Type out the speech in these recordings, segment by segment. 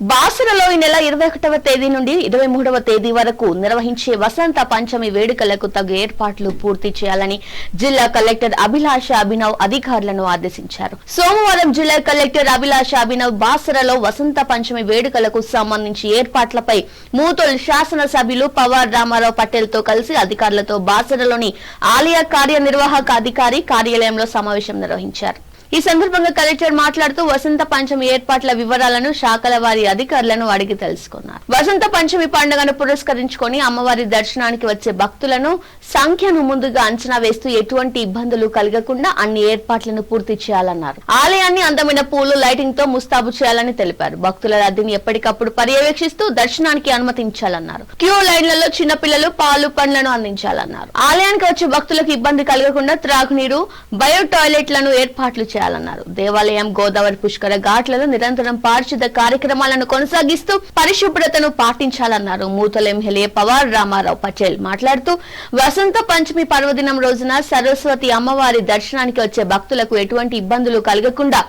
బాసరలో ఈ నెల ఇరవై ఒకటవ తేదీ నుండి ఇరవై మూడవ తేదీ వరకు నిర్వహించే వసంత పంచమి వేడుకలకు తగు ఏర్పాట్లు పూర్తి చేయాలని జిల్లా కలెక్టర్ అభిలాష అభినవ్ అధికారులను ఆదేశించారు. సోమవారం జిల్లా కలెక్టర్ అభిలాష అభినవ్ బాసరలో వసంత పంచమి వేడుకలకు సంబంధించి ఏర్పాట్లపై మూతోల్ శాసనసభ్యులు పవార్ రామారావు పటేల్తో కలిసి అధికారులతో బాసరలోని ఆలయ కార్యనిర్వాహక అధికారి కార్యాలయంలో సమావేశం నిర్వహించారు. ఈ సందర్భంగా కలెక్టర్ మాట్లాడుతూ వసంత పంచమి ఏర్పాట్ల వివరాలను శాఖల వారి అధికారులను అడిగి తెలుసుకున్నారు. వసంత పంచమి పండుగను పురస్కరించుకొని అమ్మవారి దర్శనానికి వచ్చే భక్తులను సంఖ్యను ముందుగా అంచనా వేస్తూ ఎటువంటి ఇబ్బందులు కలగకుండా అన్ని ఏర్పాట్లను పూర్తి చేయాలన్నారు. ఆలయాన్ని అందమైన పూలు లైటింగ్తో ముస్తాబు చేయాలని తెలిపారు. భక్తుల రద్దీని ఎప్పటికప్పుడు పర్యవేక్షిస్తూ దర్శనానికి అనుమతించాలన్నారు. క్యూ లైన్లలో చిన్నపిల్లలు పాలు పండ్లను అందించాలన్నారు. ఆలయానికి వచ్చే భక్తులకు ఇబ్బంది కలగకుండా త్రాగునీరు బయో టాయిలెట్లను ఏర్పాట్లు చేయాలన్నారు. దేవాలయం గోదావరి పుష్కర ఘాట్లలో నిరంతరం పారిశుద్ధ కార్యక్రమాలను కొనసాగిస్తూ పరిశుభ్రతను పాటించాలన్నారు. మూతల ఎమ్మెల్యే పవార్ రామారావు పటేల్ మాట్లాడుతూ వసంత పంచమి పర్వదినం రోజున సరస్వతి అమ్మవారి దర్శనానికి వచ్చే భక్తులకు ఎటువంటి ఇబ్బందులు కలగకుండా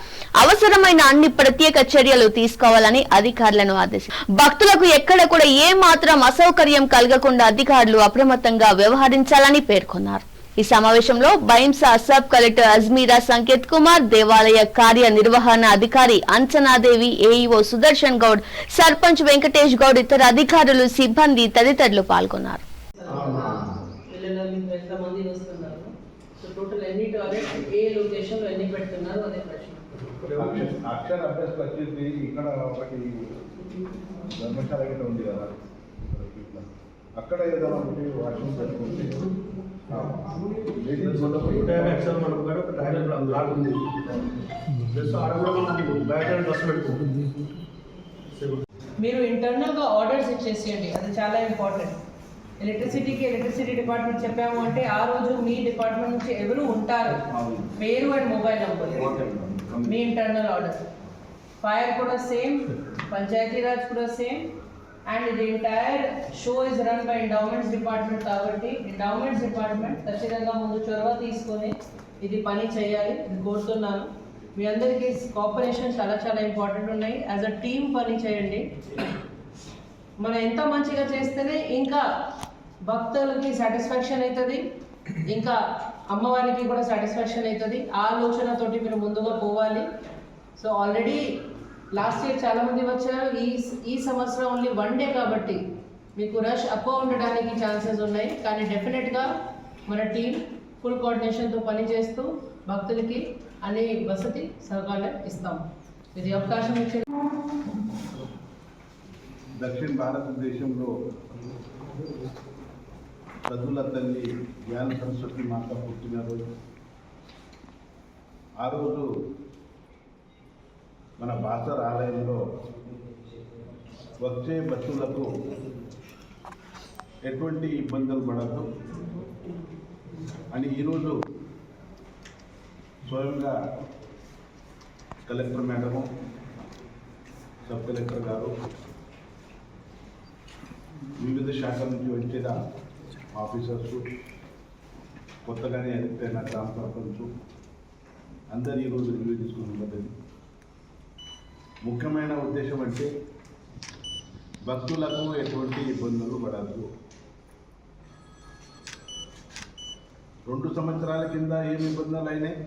అవసరమైన అన్ని ప్రత్యేక చర్యలు తీసుకోవాలని అధికారులను ఆదేశించారు భక్తులకు ఎక్కడ కూడా ఏ మాత్రం అసౌకర్యం కలగకుండా అధికారులు అప్రమత్తంగా వ్యవహరించాలని పేర్కొన్నారు. ఈ సమావేశంలో బైంసా సబ్ కలెక్టర్ అజ్మీరా సంకేత్ కుమార్ దేవాలయ కార్యనిర్వహణ అధికారి అంచనాదేవి ఏఈఓ సుదర్శన్ గౌడ్ సర్పంచ్ వెంకటేష్ గౌడ్ ఇతర అధికారులు సిబ్బంది తదితరులు పాల్గొన్నారు. పిల్లలు ఎంతమంది వస్తున్నారు? సో టోటల్ ఎన్ని టాయిలెట్స్ ఏ లొకేషన్లో ఎన్ని పెడుతున్నారు అదే ప్రశ్న. అక్షర- అక్షర అభ్యాసం వచ్చేసి ఇక్కడ ఒకటి ధర్మశాల గిట్ట ఉంది కదా. అక్కడ ఏదైనా ఒకటి వాష్రూమ్ పెట్టుకుంటే టైం ఎక్సెల్ మనం కూడా ఒక టైం లాగ్ ఉంది ప్లస్ ఆడ కూడా మనం బ్యాక్ అండ్ బస్ పెట్టుకోండి మీరు ఇంటర్నల్గా ఆర్డర్స్ ఇచ్చేసేయండి అది చాలా ఇంపార్టెంట్ ఎలక్ట్రిసిటీకి ఎలక్ట్రిసిటీ డిపార్ట్మెంట్ చెప్పాము అంటే ఆ రోజు మీ డిపార్ట్మెంట్ నుంచి ఎవరు ఉంటారు? పేరు అండ్ మొబైల్ నంబర్ మీ ఇంటర్నల్ ఆర్డర్ ఫైర్ కూడా సేమ్ పంచాయతీరాజ్ కూడా సేమ్ అండ్ ఇది entire show is run by endowments department కాబట్టి ఎండౌమెంట్స్ డిపార్ట్మెంట్ ఖచ్చితంగా ముందు చొరవ తీసుకొని ఇది పని చేయాలి. ఇది కోరుతున్నాను. మీ అందరికీ కోఆపరేషన్ చాలా చాలా ఇంపార్టెంట్ ఉన్నాయి. యాజ్ అ టీమ్ పని చేయండి. మనం ఎంత మంచిగా చేస్తేనే ఇంకా భక్తులకి సాటిస్ఫాక్షన్ అవుతుంది ఇంకా అమ్మవారికి కూడా సాటిస్ఫాక్షన్ అవుతుంది ఆ ఆలోచనతోటి మీరు ముందుగా పోవాలి. సో ఆల్రెడీ లాస్ట్ ఇయర్ చాలా మంది వచ్చారు. ఈ ఈ సంవత్సరం ఓన్లీ వన్ డే కాబట్టి మీకు రష్ అప్ ఉండడానికి ఛాన్సెస్ ఉన్నాయి. కానీ డెఫినెట్గా మన టీం ఫుల్ కోఆర్డినేషన్తో పనిచేస్తూ భక్తులకి అన్ని వసతి సహకారం ఇస్తాం. ఇది అవకాశం ఇచ్చిన దక్షిణ భారతదేశంలో చదువుల తల్లి జ్ఞాన సరస్వతి మాత పుట్టినరోజు. ఆ రోజు మన బాసర్ ఆలయంలో వచ్చే భక్తులకు ఎటువంటి ఇబ్బందులు పడదు అని ఈరోజు స్వయంగా కలెక్టర్ మేడము సబ్ కలెక్టర్ గారు వివిధ శాఖల నుంచి వచ్చిన ఆఫీసర్స్ కొత్తగానే ఎన్నికైన గ్రామ సర్పంచ్ అందరు ఈరోజు రివ్యూ తీసుకున్నది ముఖ్యమైన ఉద్దేశం అంటే భక్తులకు ఎటువంటి ఇబ్బందులు పడద్దు. రెండు సంవత్సరాల కింద ఏమి ఇబ్బందులు అయినాయి?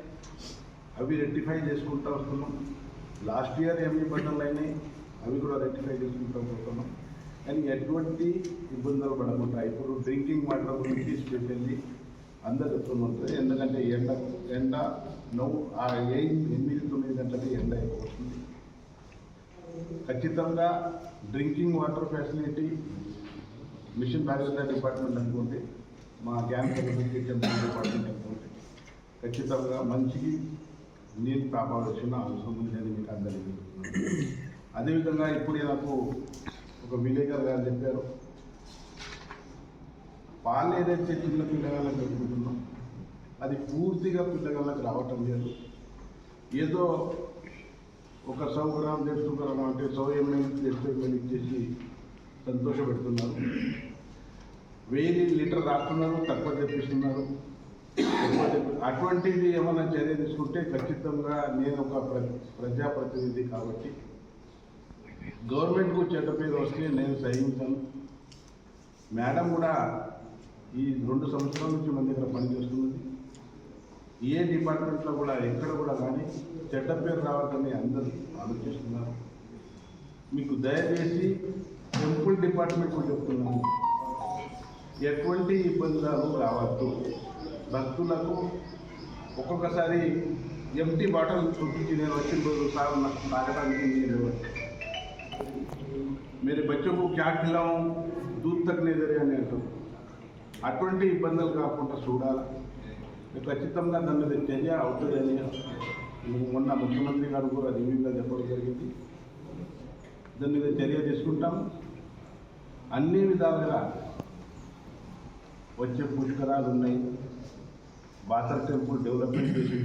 అవి రెక్టిఫై చేసుకుంటూ వస్తున్నాం. లాస్ట్ ఇయర్ ఏమి ఇబ్బందులు అయినాయి? అవి కూడా రెక్టిఫై చేసుకుంటూ పోతున్నాం. కానీ ఎటువంటి ఇబ్బందులు పడకుండా ఇప్పుడు డ్రింకింగ్ వాటర్ గురించి స్పెషల్లీ అందరు చెప్తున్నారు ఎందుకంటే ఎండ ఎండ నవ్వు ఆ ఏ ఎనిమిది తొమ్మిది గంటలకి ఎండ ఎక్కువ వస్తుంది ఖచ్చితంగా drinking water facility mission Bhagiratha department అనుకోండి మా క్యాంప్ కమ్యూనికేషన్ డిపార్ట్మెంట్ అనుకోండి ఖచ్చితంగా మంచికి నీరు కాపాడాల్సిన అవసరం ఉందని మీకు అందరికీ అదేవిధంగా ఇప్పుడు నాకు ఒక విలేకర్ గారు చెప్పారు పాలు ఏదైతే చిన్న పిల్లగాళ్ళకి పెట్టుకుంటున్నాం అది పూర్తిగా పిల్లగాళ్ళకి రావటం లేదు. ఏదో ఒక సౌ గ్రామ్ డెడ్ అంటే సౌ ఎంఎల్ డెడ్ ఇచ్చేసి సంతోషపెడుతున్నారు. వెయ్యి లీటర్ రాస్తున్నారు తక్కువ తెప్పిస్తున్నారు అటువంటిది ఏమైనా చర్య తీసుకుంటే ఖచ్చితంగా నేను ఒక ప్ర ప్రజాప్రతినిధి కాబట్టి గవర్నమెంట్కు చెడ్డ పేరు వస్తే నేను సహించను. మేడం కూడా ఈ రెండు సంవత్సరాల నుంచి మన దగ్గర పనిచేస్తున్నది. ఏ డిపార్ట్మెంట్లో కూడా ఎక్కడ కూడా కానీ చెడ్డ పేరు రావద్దని అందరూ ఆలోచిస్తున్నారు మీకు దయచేసి టెంపుల్ డిపార్ట్మెంట్కు చెప్తున్నాను ఎటువంటి ఇబ్బందులు రావద్దు భక్తులకు ఒక్కొక్కసారి ఎంటీ బాటిల్ చూపించి నేను వచ్చిన రోజు సార్ నాకు తాగడానికి నీళ్ళు ఇవ్వండి. मेरे बच्चों को क्या खिलाऊं दूध तक नहीं दे रहे అని అంటారు అటువంటి ఇబ్బందులు కాకుండా చూడాలి ఖచ్చితంగా నన్ను చర్య అవుతుందని మొన్న ముఖ్యమంత్రి గారు కూడా రివ్యూగా చెప్పడం జరిగింది. దాని మీద చర్య తీసుకుంటాం. అన్ని విధాలుగా వచ్చే పుష్కరాలు ఉన్నాయి. బాసర్ టెంపుల్ డెవలప్మెంట్ చేసి